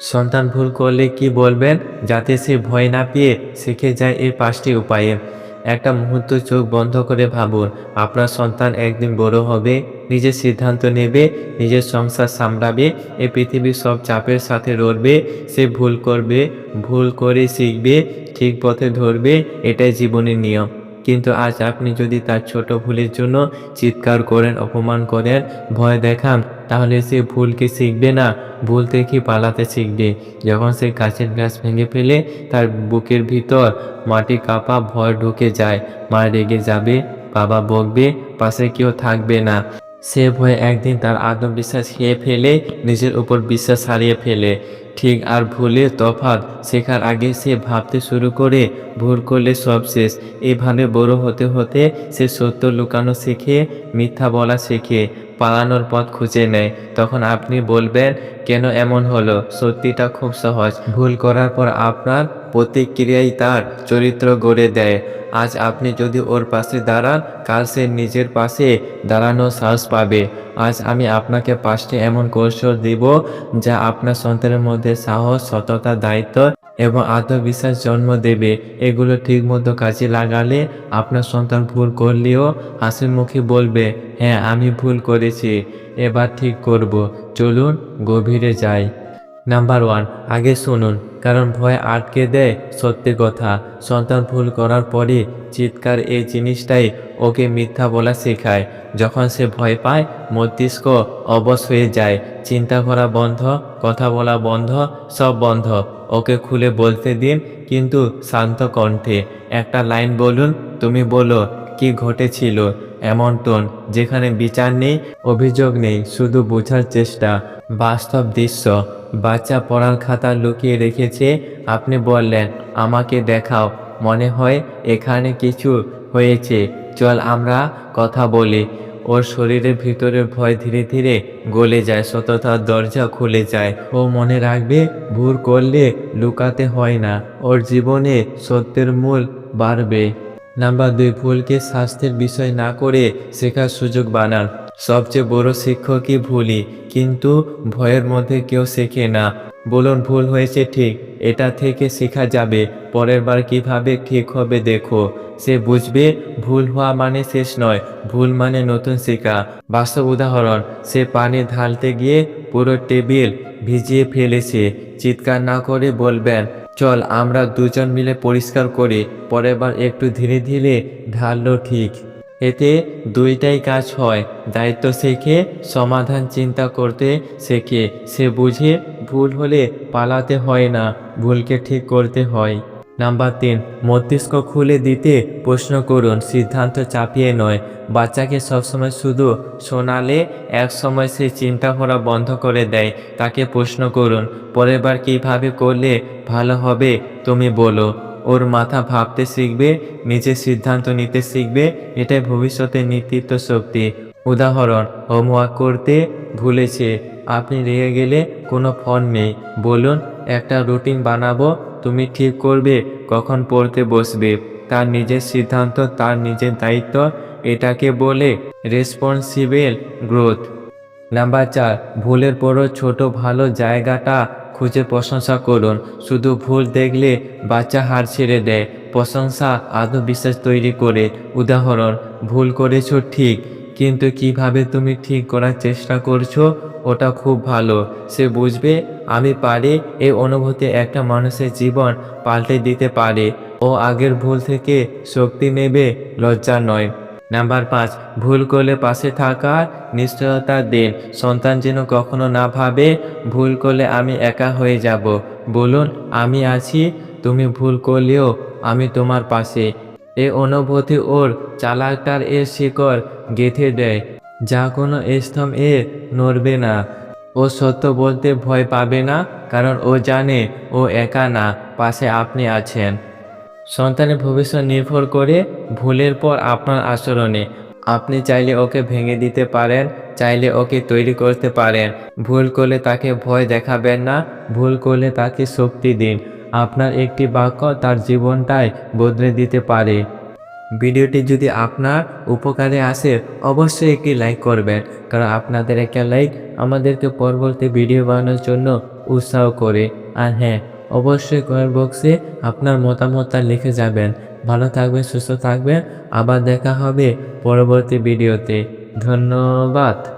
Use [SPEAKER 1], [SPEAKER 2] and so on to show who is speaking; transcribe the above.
[SPEAKER 1] সন্তান ভুল করলে কি বলবেন? যাতে সে ভয় না পেয়ে শিখে যায় এই পাঁচটি উপায়ে। একটা মুহূর্ত চোখ বন্ধ করে ভাবুন, আপনার সন্তান একদিন বড় হবে, নিজের সিদ্ধান্ত নেবে, নিজের সংসার সামলাবে, এ পৃথিবীর সব চাপের সাথে লড়বে সে ভুল করবে, ভুল করে শিখবে, ঠিক পথে ধরবে, এটাই জীবনের নিয়ম। কিন্তু আজ আপনি যদি তার ছোট ভুলের জন্য চিৎকার করেন, অপমান করেন, ভয় দেখান তাহলে সে ভুলকে শিখবে না, ভুল থেকে পালাতে শিখবে। যখন সে গাছের গ্লাস ভেঙে ফেলে, তার বুকের ভিতর মাটি কাঁপা ভয় ঢুকে যায়। মা রেগে যাবে, বাবা বকবে, পাশে কেউ থাকবে না। সে ভয়ে একদিন তার আত্মবিশ্বাস খেয়ে ফেলে, নিজের উপর বিশ্বাস হারিয়ে ফেলে। ঠিক আর ভুলের তফাৎ শেখার আগে সে ভাবতে শুরু করে, ভুল করলে সব শেষ। এভাবে বড় হতে হতে সে সত্য লুকানো শেখে, মিথ্যা বলা শেখে। পালানোর পথ খুঁজে নেয়। তখন আপনি বলবেন, কেন এমন হলো? সত্যিটা খুব সহজ। ভুল করার পর আপনার প্রতিক্রিয়াই তার চরিত্র গড়ে দেয়। আজ আপনি যদি ওর পাশে দাঁড়ান, কাল সে নিজের পাশে দাঁড়ানোর সাহস পাবে। আজ আমি আপনাকে পাঁচটি এমন কৌশল দিব যা আপনার সন্তানের মধ্যে সাহস, সততা, দায়িত্ব এবং আত্মবিশ্বাস জন্ম দেবে। এগুলো ঠিকমতো কাজে লাগালে আপনার সন্তান ভুল করলেও হাসির মুখে বলবে হ্যাঁ আমি ভুল করেছি, এবার ঠিক করব। চলুন গভীরে যাই। নাম্বার ওয়ান আগে শুনুন, কারণ ভয় আটকে দেয় সত্যি কথা। সন্তান ভুল করার পরই চিৎকার এই জিনিসটাই ওকে মিথ্যা বলা শেখায়। যখন সে ভয় পায়, মস্তিষ্ক অবশ হয়ে যায়। চিন্তা করা বন্ধ, কথা বলা বন্ধ, সব বন্ধ। ওকে খুলে বলতে দিন, কিন্তু শান্ত কণ্ঠে। একটা লাইন বলুন, তুমি বলো, কি ঘটেছিল? এমন টোন, যেখানে বিচার নেই, অভিযোগ নেই, শুধু বোঝার চেষ্টা। বাস্তব দৃশ্য। বাচ্চা পড়ার খাতা লুকিয়ে রেখেছে। আপনি বললেন, আমাকে দেখাও। মনে হয় এখানে কিছু হয়েছে। চল আমরা কথা বলি। ওর শরীরের ভিতরে ভয় ধীরে ধীরে গলে যায়, সততার দরজা খুলে যায়। ও মনে রাখবে, ভুল করলে লুকাতে হয় না। ওর জীবনে সত্যের মূল বাড়বে। নাম্বার দুই, ভুলকে স্বাস্থ্যের বিষয় না করে শেখার সুযোগ বানান। সবচেয়ে বড় শিক্ষকই ভুলই, কিন্তু ভয়ের মধ্যে কেউ শেখে না। বলুন, ভুল হয়েছে ঠিক, এটা থেকে শেখা যাবে, পরের বার কীভাবে ঠিক হবে দেখো। সে বুঝবে, ভুল হওয়া মানে শেষ নয়, ভুল মানে নতুন শেখা। বাস্তব উদাহরণ, সে পানি ঢালতে গিয়ে পুরো টেবিল ভিজিয়ে ফেলেছে, চিৎকার না করে বলবেন, চল, আমরা দুজন মিলে পরিষ্কার করি। পরের বার একটু ধীরে ধীরে ঢাললো ঠিক। এতে দুইটাই কাজ হয়, দায়িত্ব শেখে, সমাধান চিন্তা করতে শেখে। সে বুঝে, ভুল হলে পালাতে হয় না, ভুলকে ঠিক করতে হয়। নাম্বার তিন, মস্তিষ্ক খুলে দিতে প্রশ্ন করুন, সিদ্ধান্ত চাপিয়ে নয়। বাচ্চাকে সবসময় শুধু শোনালে এক সময় সে চিন্তা করা বন্ধ করে দেয়, তাকে প্রশ্ন করুন, পরের বার কীভাবে করলে ভালো হবে তুমি বলো। ওর মাথা ভাবতে শিখবে নিজের সিদ্ধান্ত নিতে শিখবে, এটাই ভবিষ্যতের নেতৃত্ব শক্তি। উদাহরণ, হোমওয়ার্ক করতে ভুলেছে, আপনি রেগে গেলে কোনো ফোন নেই। বলুন, একটা রুটিন বানাবো, তুমি ঠিক করবে, কখন পড়তে বসবে, তার নিজের সিদ্ধান্ত, তার নিজের দায়িত্ব, এটাকে বলে রেসপন্সিবল গ্রোথ নাম্বার চার, ভুলের পরও ছোট ভালো জায়গাটা খুঁজে প্রশংসা করুন। শুধু ভুল দেখলে বাচ্চা হার ছেড়ে দেয়। প্রশংসা আত্মবিশ্বাস তৈরি করে। উদাহরণ, ভুল করেছ ঠিক, কিন্তু কীভাবে তুমি ঠিক করার চেষ্টা করছ? ওটা খুব ভালো। সে বুঝবে, আমি পারি এই অনুভূতি একটা মানুষের জীবন পাল্টে দিতে পারে। ও আগের ভুল থেকে শক্তি নেবে, লজ্জা নয়। নাম্বার পাঁচ, ভুল করলে পাশে থাকার নিশ্চয়তা দিন। সন্তান যেন কখনো না ভাবে, ভুল করলে আমি একা হয়ে যাব। বলুন, আমি আছি, তুমি ভুল করলেও আমি তোমার পাশে। এ অনুভূতি ওর চালাকটার এর শিকড় গেঁথে দেয়। যা কোনো স্তম্ভ এ নড়বে না। ও সত্য বলতে ভয় পাবে না, কারণ ও জানে ও একা না, পাশে আপনি আছেন। সন্তানের ভবিষ্যৎ নির্ভর করে ভুলের পর আপনার আচরণে। আপনি চাইলে ওকে ভেঙে দিতে পারেন, চাইলে ওকে তৈরি করতে পারেন। ভুল করলে তাকে ভয় দেখাবেন না, ভুল করলে তাকে শক্তি দিন। আপনার একটি বাক্য তার জীবনটাই বদলে দিতে পারে। ভিডিওটি যদি আপনার উপকারে আসে, অবশ্যই একটি লাইক করবেন, কারণ আপনাদের একটা লাইক আমাদেরকে পরবর্তী ভিডিও বানানোর জন্য উৎসাহ করে। আর হ্যাঁ অবশ্যই কমেন্ট বক্সে আপনার মতামতটা লিখে যাবেন। ভালো থাকবেন, সুস্থ থাকবেন। আবার দেখা হবে পরবর্তী ভিডিওতে। ধন্যবাদ।